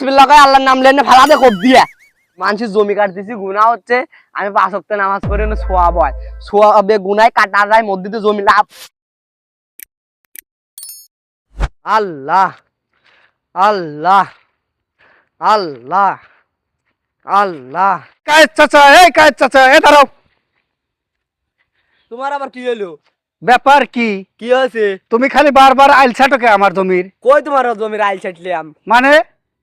বিসমিল্লাহ কয় আল্লাহর নাম লেনে ফেলা দে কোপ দিয়া। মানুষের জমি কাটতেছি গুনাহ হচ্ছে আমি পাঁচ ওয়াক্ত নামাজ পড়ে হয়। গুনায় কাটা যায় মসজিদে জমি লাভ। আল্লাহ আল্লাহ আল্লাহ আল্লাহ। কায়েত চাচা এই চাচা এ দাঁড়াও। তোমার আবার কি হলো ব্যাপার কি? কি হয়েছে? তুমি খালি বারবার আইল ছাটোকে আমার জমির। কই তোমার জমির আইল ছাটলাম? মানে?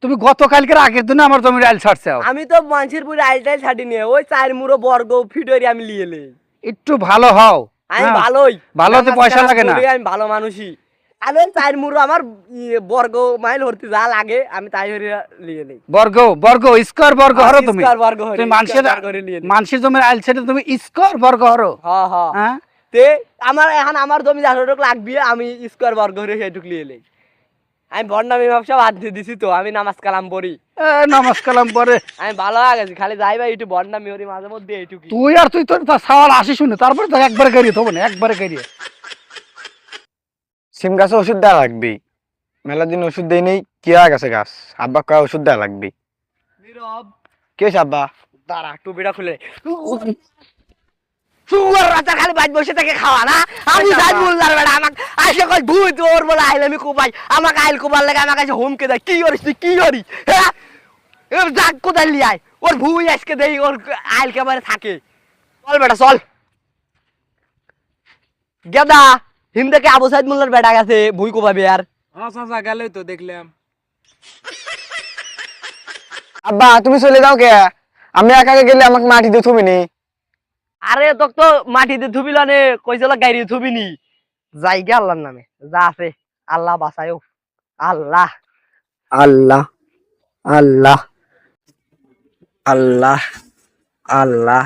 তুমি গতকালকের আগের দিনে আমার জমির আইল ছাড়ছাও আমি তো মানুষের পুরো আইল টাইল ছাটি নিয়ে ওই চার মুড়ো বর্গ ফিটরি আমি লিয়ে লি। একটু ভালো হও আমি হ্যাঁ। ভালোই। ভালোতে নামাজ পয়সা লাগে না। আমি ভালো মানুষই। আমি চার মুড়ো আমার ইয়ে বর্গ মাইল হরতে যা লাগে আমি তাই হরে লিয়ে নেই বর্গ বর্গ স্কোয়ার বর্গ হরো তুমি। স্কয়ার বর্গ হরে তুমি মানুষের স্কয়ার করে মানুষের জমির আইল ছেড়ে তুমি স্কোয়ার বর্গ হরো। হ্যাঁ হ্যাঁ হ্যাঁ। তে আমার এখন আমার জমি যতটুকু লাগবে আমি স্কোয়ার বর্গ হরে সেটুকু লিয়ে নেই আমি ভণ্ডামি ব্যবসা বাদ দিয়ে দিছি তো আমি নামাজ কালাম পড়ি। নামাজ কালাম পরে আমি ভালো হয়ে গেছি খালি যাই ভাই একটু ভণ্ডামি হরি মাঝে মধ্যে এইটুকু তুই আর তুই তোর সাওয়াল আসি শুনে তারপরে তো একবারে গাড়িয়ে থবো না একবারে গাড়িয়ে। সিম গাছে ওষুধ দেওয়া লাগবে। মেলা দিন ওষুধ দেই নেই কি হয়ে গেছে গাছ? আব্বা কয় ওষুধ দেওয়া লাগবে। নীরব। কে আব্বা? দাঁড়া টুপিটা খুলে। সুগার রাতা খালি বাইর বসে থেকে খাওয়া না? আমি সাইড বললার বেড়া আমাক ওর বলে আইলে আমি কোবাই আমাকে আইল কোবার লাগে আমাকে আইসে হোমকে দেয়। কি করিস তুই? কি করি? হ্যাঁ? যাক কোথায় লিয়ে আয়? ওর ভুই আজকে দেই ওর আইল কেবারে থাকে। চল বেটা চল। গেদা হিম থেকে আবু সাইদ মোল্লার বেটা গেছে ভুই কোবাবে আর। হ্যাঁ চাচা গেলেই তো দেখলাম। আব্বা তুমি চলে যাও কে? আমি একা একা গেলে আমাকে মাটি দিয়ে থুবি নি। আরে তোক তো মাটিতে থুবিল নে কইছিল গাড়ি থুবিনি যাই গে আল্লাহর নামে যা আছে আল্লাহ বাঁচায়ও আল্লাহ। আল্লাহ আল্লাহ আল্লাহ আল্লাহ।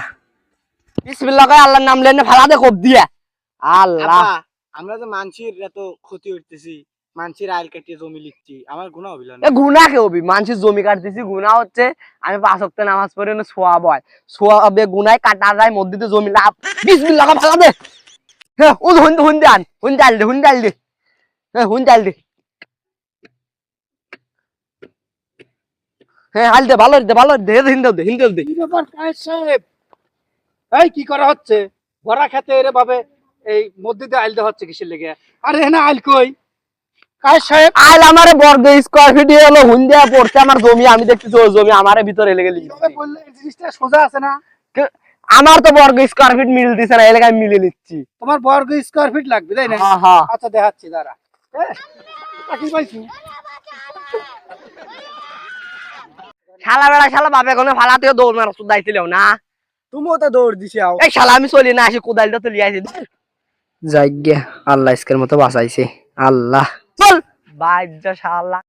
বিসমিল্লাহ আল্লাহর নাম লেনে ফেলা দে কোপ দিয়া। আল্লাহ। আমরা যে মানসির এত ক্ষতি করতেছি মানসির আইল কাটিয়ে জমি লিখছি। আমার গুণা হবিল এ গুনাহ কে হবি মানুষের জমি কাটতেছি গুনাহ হচ্ছে আমি পাঁচ ওয়াক্ত নামাজ পড়ে না সোয়াব হয় সোয়াবে গুনায় কাটা যায় মসজিদে জমি লাভ। বিসমিল্লাহ ফেলা দে। হ্যাঁ ও হুন হুন দে আন হুন ডাল দে হুন ডাল দে। হ্যাঁ হুন ডাল দে। হ্যাঁ হাল দে ভালো দে ভালো দে হিন্দে দে হিন্দে দে। কি ব্যাপার কায়েত সাহেব? এই কি করা হচ্ছে? ভরা খেতে এরে ভাবে এই আইল দেওয়া হচ্ছে কিসের লেগে? আরে না আইল কই? সাহেব? আইল আমারে বর্গ স্কোয়ার ফিট হলো হুন পড়ছে আমার জমি আমি দেখতেছি ওই জমি আমারে ভিতরে লেগে লিখছি। কীভাবে বললে এই জিনিসটা সোজা আছে না? আমার তো বর্গ স্কোয়ার ফিট মিল দিছে না এলাকায় মিলে নিচ্ছি তোমার বর্গ স্কোয়ার ফিট লাগবে তাই না? হ্যাঁ হ্যাঁ। আচ্ছা দেখাচ্ছি দাঁড়া। এ, চাকরি পাইছি। শালা বেড়া শালা বাপে কোনো ফালা দৌড় মারা সুদাইছিল না। তুমিও তো দৌড় দিছি আও। এই শালা আমি চলি না আসি কোদালটা আসি যাই গে আল্লাহ ইসকের মতো বাঁচাইছে। আল্লাহ। চল বাইর শালা।